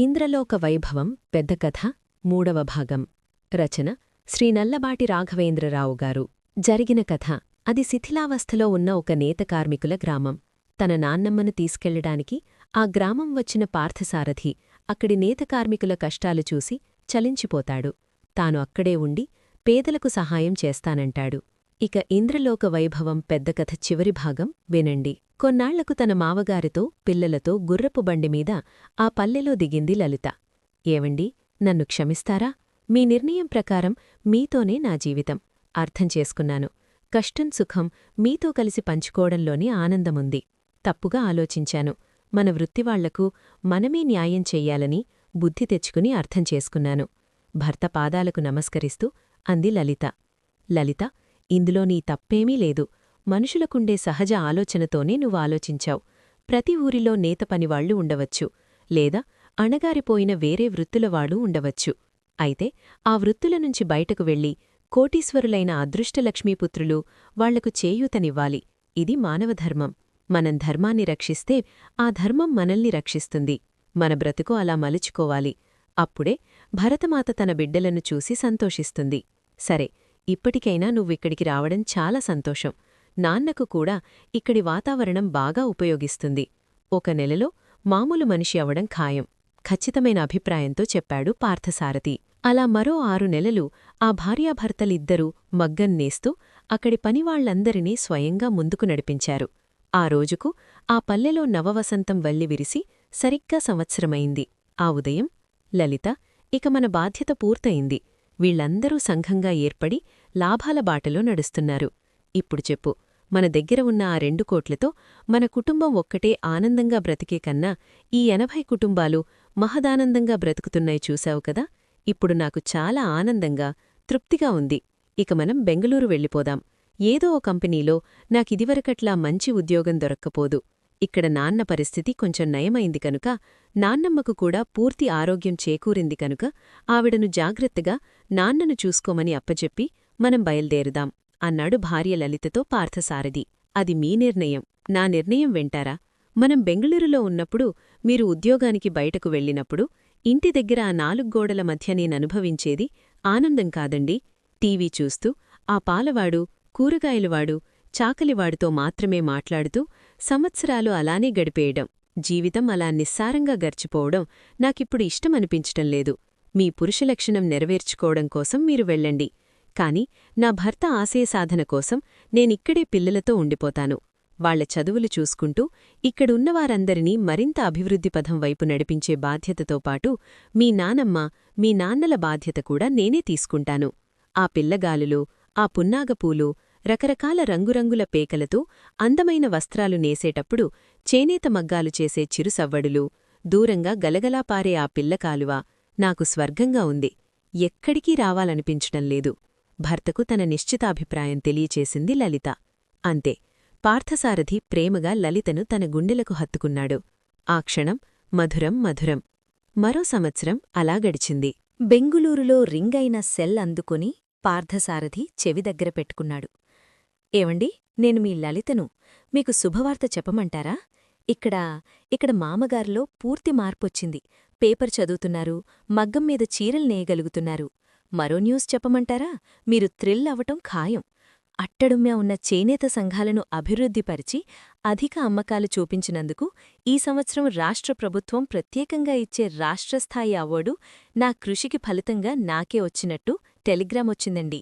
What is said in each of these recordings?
ఇంద్రలోక వైభవం పెద్ద కథ మూడవ భాగం. రచన శ్రీ నల్లబాటి రాఘవేంద్రరావు గారు. జరిగిన కథ అది శిథిలావస్థలో ఉన్న ఒక నేత కార్మికుల గ్రామం. తన నాన్నమ్మను తీసుకెళ్ళడానికి ఆ గ్రామం వచ్చిన పార్థసారథి అక్కడి నేత కార్మికుల కష్టాలు చూసి చలించిపోతాడు. తాను అక్కడే ఉండి పేదలకు సహాయం చేస్తానంటాడు. ఇక ఇంద్రలోక వైభవం పెద్ద కథ చివరి భాగం వినండి. కొన్నాళ్ళకు తన మావగారితో పిల్లలతో గుర్రపు బండిమీద ఆ పల్లెలో దిగింది లలిత. ఏవండి నన్ను క్షమిస్తారా? మీ నిర్ణయం ప్రకారం మీతోనే నా జీవితం. అర్థం చేసుకున్నాను. కష్టం సుఖం మీతో కలిసి పంచుకోవడంలోనే ఆనందముంది. తప్పుగా ఆలోచించాను. మన వృత్తివాళ్ళకు మనమే న్యాయం చెయ్యాలని బుద్ధి తెచ్చుకుని అర్థం చేసుకున్నాను. భర్త పాదాలకు నమస్కరిస్తూ అంది లలిత. లలిత ఇందులో నీ తప్పేమీ లేదు. మనుషులకుండే సహజ ఆలోచనతోనే నువ్వు ఆలోచించావు. ప్రతి ఊరిలో నేత పనివాళ్ళు ఉండవచ్చు. లేదా అణగారిపోయిన వేరే వృత్తులవాడు ఉండవచ్చు. అయితే ఆ వృత్తుల నుంచి బయటకు వెళ్ళి కోటీశ్వరులైన అదృష్టలక్ష్మీపుత్రులు వాళ్ళకు చేయూతనివ్వాలి. ఇది మానవధర్మం మనం ధర్మాన్ని రక్షిస్తే ఆ ధర్మం మనల్ని రక్షిస్తుంది. మన బ్రతుకు అలా మలుచుకోవాలి. అప్పుడే భరతమాత తన బిడ్డలను చూసి సంతోషిస్తుంది. సరే ఇప్పటికైనా నువ్విక్కడికి రావడం చాలా సంతోషం. నాన్నకు కూడా ఇక్కడి వాతావరణం బాగా ఉపయోగిస్తుంది. ఒక నెలలో మామూలు మనిషి అవడం ఖాయం. ఖచ్చితమైన అభిప్రాయంతో చెప్పాడు పార్థసారథి. అలా మరో ఆరు నెలలు ఆ భార్యాభర్తలిద్దరూ మగ్గన్నేస్తూ అక్కడి పనివాళ్ళందరినీ స్వయంగా ముందుకు నడిపించారు. ఆ రోజుకు ఆ పల్లెలో నవవసంతం వల్లి విరిసి సరిగ్గా సంవత్సరమైంది. ఆ ఉదయం లలిత ఇక మన బాధ్యత పూర్తయింది. వీళ్ళందరూ సంఘంగా ఏర్పడి లాభాల బాటలో నడుస్తున్నారు. ఇప్పుడు చెప్పు మన దగ్గర ఉన్న ఆ రెండు కోట్లతో మన కుటుంబం ఒక్కటే ఆనందంగా బ్రతికే కన్నా ఈ ఎనభై కుటుంబాలు మహదానందంగా బ్రతుకుతున్నాయి చూశావు కదా? ఇప్పుడు నాకు చాలా ఆనందంగా తృప్తిగా ఉంది. ఇక మనం బెంగళూరు వెళ్ళిపోదాం. ఏదో ఓ కంపెనీలో నాకిదివరకట్లా మంచి ఉద్యోగం దొరక్కపోదు. ఇక్కడ నాన్న పరిస్థితి కొంచెం నయమైంది కనుక నాన్నమ్మకు కూడా పూర్తి ఆరోగ్యం చేకూరింది కనుక ఆవిడను జాగ్రత్తగా నాన్నను చూసుకోమని అప్పచెప్పి మనం బయల్దేరుదాం అన్నాడు భార్య లలితతో పార్థసారథి. అది మీ నిర్ణయం. నా నిర్ణయం వెంటారా? మనం బెంగళూరులో ఉన్నప్పుడు మీరు ఉద్యోగానికి బయటకు వెళ్ళినప్పుడు ఇంటి దగ్గర ఆ నాలుగ్గోడల మధ్య నేననుభవించేది ఆనందం కాదండి. టీవీ చూస్తూ ఆ పాలవాడు కూరగాయలవాడు చాకలివాడితో మాత్రమే మాట్లాడుతూ సంవత్సరాలు అలానే గడిపేయడం జీవితం అలా నిస్సారంగా గర్చిపోవడం నాకిప్పుడు ఇష్టమనిపించటం లేదు. మీ పురుషలక్షణం నెరవేర్చుకోవడం కోసం మీరు వెళ్ళండి. కాని నా భర్త ఆశయ సాధన కోసం నేనిక్కడే పిల్లలతో ఉండిపోతాను. వాళ్ళ చదువులు చూసుకుంటూ ఇక్కడున్నవారందరినీ మరింత అభివృద్ధి పథం వైపు నడిపించే బాధ్యతతో పాటు మీ నానమ్మ మీ నాన్నల బాధ్యత కూడా నేనే తీసుకుంటాను. ఆ పిల్లగాలులు ఆ పున్నాగపూలు రకరకాల రంగురంగుల పేకలతో అందమైన వస్త్రాలు నేసేటప్పుడు చేనేత మగ్గాలు చేసే చిరుసవ్వడులు దూరంగా గలగలా పారే ఆ పిల్లకాలువ నాకు స్వర్గంగా ఉంది. ఎక్కడికీ రావాలనిపించటం లేదు. భర్తకు తన నిశ్చితాభిప్రాయం తెలియచేసింది లలిత. అంతే. పార్థసారథి ప్రేమగా లలితను తన గుండెలకు హత్తుకున్నాడు. ఆ క్షణం మధురం మధురం. మరో సంవత్సరం అలా గడిచింది. బెంగుళూరులో రింగైన సెల్ అందుకుని పార్థసారథి చెవి దగ్గర పెట్టుకున్నాడు. ఏవండి నేను మీ లలితను. మీకు శుభవార్త చెప్పమంటారా? ఇక్కడ ఇక్కడ మామగారిలో పూర్తి మార్పొచ్చింది. పేపర్ చదువుతున్నారు మగ్గం మీద చీరలు నేయగలుగుతున్నారు. మరో న్యూస్ చెప్పమంటారా? మీరు థ్రిల్ అవటం ఖాయం. అట్టడుమ్యా ఉన్న చేనేత సంఘాలను అభివృద్ధిపరిచి అధిక అమ్మకాలు చూపించినందుకు ఈ సంవత్సరం రాష్ట్ర ప్రభుత్వం ప్రత్యేకంగా ఇచ్చే రాష్ట్రస్థాయి అవార్డు నా కృషికి ఫలితంగా నాకే వచ్చినట్టు టెలిగ్రామ్ వచ్చిందండి.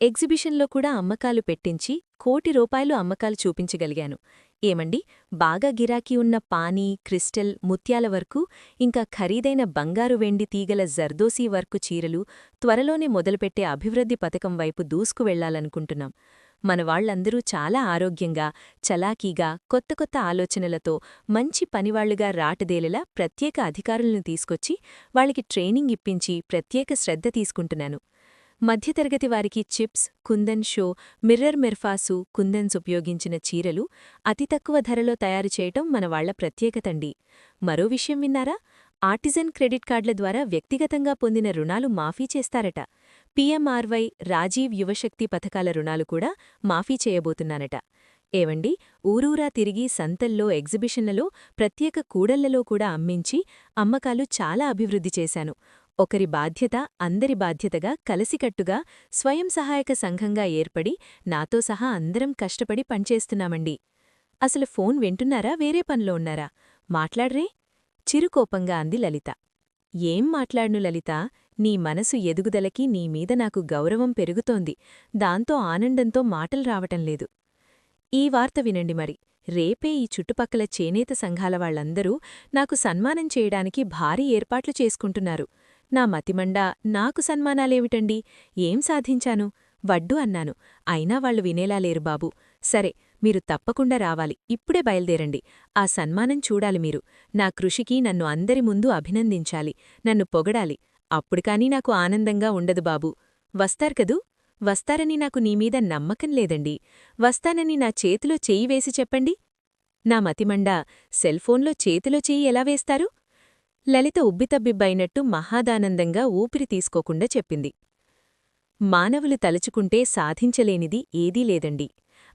ఎగ్జిబిషన్లో కూడా అమ్మకాలు పెట్టించి కోటి రూపాయలు అమ్మకాలు చూపించగలిగాను. ఏమండి? బాగా గిరాకీ ఉన్న పానీ క్రిస్టల్ ముత్యాల వరకు ఇంకా ఖరీదైన బంగారు వెండి తీగల జర్దోసీ వర్కు చీరలు త్వరలోనే మొదలుపెట్టే అభివృద్ధి పథకం వైపు దూసుకు వెళ్ళాలనుకుంటున్నాం మన వాళ్ళందరూ చాలా ఆరోగ్యంగా చలాకీగా కొత్త కొత్త ఆలోచనలతో మంచి పనివాళ్ళుగా రాటదేలేలా ప్రత్యేక అధికారులను తీసుకొచ్చి వాళ్ళకి ట్రైనింగ్ ఇప్పించి ప్రత్యేక శ్రద్ధ తీసుకుంటున్నాను. మధ్యతరగతి వారికి చిప్స్ కుందన్ షో మిర్రర్ మెర్ఫాసు కుందన్స్ ఉపయోగించిన చీరలు అతి తక్కువ ధరలో తయారు చేయటం మన వాళ్ళ ప్రత్యేకతండి. మరో విషయం విన్నారా? ఆర్టిజన్ క్రెడిట్ కార్డుల ద్వారా వ్యక్తిగతంగా పొందిన రుణాలు మాఫీ చేస్తారట. పీఎంఆర్వై రాజీవ్ యువశక్తి పథకాల రుణాలు కూడా మాఫీ చేయబోతున్నానట ఏవండి? ఊరూరా తిరిగి సంతల్లో ఎగ్జిబిషన్లలో ప్రత్యేక కూడళ్ళలో కూడా అమ్మించి అమ్మకాలు చాలా అభివృద్ధి చేశాను. ఒకరి బాధ్యత అందరి బాధ్యతగా కలిసికట్టుగా స్వయం సహాయక సంఘంగా ఏర్పడి నాతో సహా అందరం కష్టపడి పనిచేస్తున్నామండి. అసలు ఫోన్ వింటున్నారా? వేరే పనిలో ఉన్నారా? మాట్లాడరే? చిరుకోపంగా అంది లలిత. ఏం మాట్లాడ్ను లలిత? నీ మనసు ఎదుగుదలకి నీమీద నాకు గౌరవం పెరుగుతోంది. దాంతో ఆనందంతో మాటలు రావటంలేదు ఈ వార్త వినండి మరి. రేపే ఈ చుట్టుపక్కల చేనేత సంఘాల వాళ్ళందరూ నాకు సన్మానం చేయడానికి భారీ ఏర్పాట్లు చేసుకుంటున్నారు. నా మతిమండా నాకు సన్మానాలేమిటండి? ఏం సాధించాను? వడ్డు అన్నాను. అయినా వాళ్ళు వినేలా లేరు బాబూ. సరే మీరు తప్పకుండా రావాలి. ఇప్పుడే బయల్దేరండి. ఆ సన్మానం చూడాలి మీరు. నా కృషికి నన్ను అందరి ముందు అభినందించాలి. నన్ను పొగడాలి. అప్పుడుకానీ నాకు ఆనందంగా ఉండదు బాబూ. వస్తార్కదూ వస్తారని నాకు నీమీద నమ్మకం లేదండి. వస్తానని నా చేతిలో చేయి వేసి చెప్పండి. నా మతిమండా సెల్ఫోన్లో చేతిలో చెయ్యి ఎలా వేస్తారు? లలిత ఉబ్బితబ్బిబ్బైనట్టు మహాదానందంగా ఊపిరి తీసుకోకుండా చెప్పింది. మానవులు తలుచుకుంటే సాధించలేనిది ఏదీ లేదండి.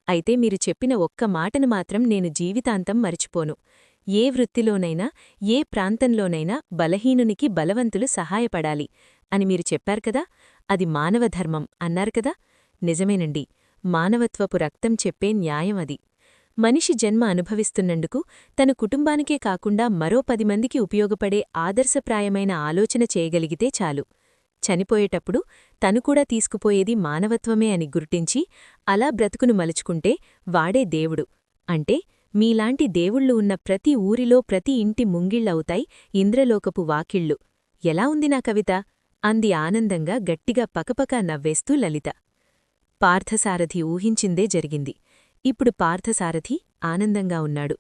అయితే మీరు చెప్పిన ఒక్క మాటను మాత్రం నేను జీవితాంతం మరిచిపోను. ఏ వృత్తిలోనైనా ఏ ప్రాంతంలోనైనా బలహీనునికి బలవంతులు సహాయపడాలి అని మీరు చెప్పారు కదా? అది మానవధర్మం అన్నారు కదా? నిజమేనండి. మానవత్వపు రక్తం చెప్పే న్యాయం అది. మనిషి జన్మ అనుభవిస్తున్నందుకు తన కుటుంబానికే కాకుండా మరో పది మందికి ఉపయోగపడే ఆదర్శప్రాయమైన ఆలోచన చేయగలిగితే చాలు. చనిపోయేటప్పుడు తను కూడా తీసుకుపోయేది మానవత్వమే అని గుర్తించి అలా బ్రతుకును మలుచుకుంటే వాడే దేవుడు. అంటే మీలాంటి దేవుళ్ళు ఉన్న ప్రతి ఊరిలో ప్రతి ఇంటి ముంగిళ్ళవుతాయి ఇంద్రలోకపు వాకిళ్ళు. ఎలా ఉంది నా కవిత? అంది ఆనందంగా గట్టిగా పకపకా నవ్వేస్తూ లలిత. పార్థసారథి ఊహించిందే జరిగింది. ఇప్పుడు పార్థసారథి ఆనందంగా ఉన్నాడు.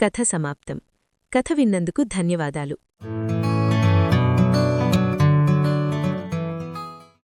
కథ సమాప్తం. కథ విన్నందుకు ధన్యవాదాలు.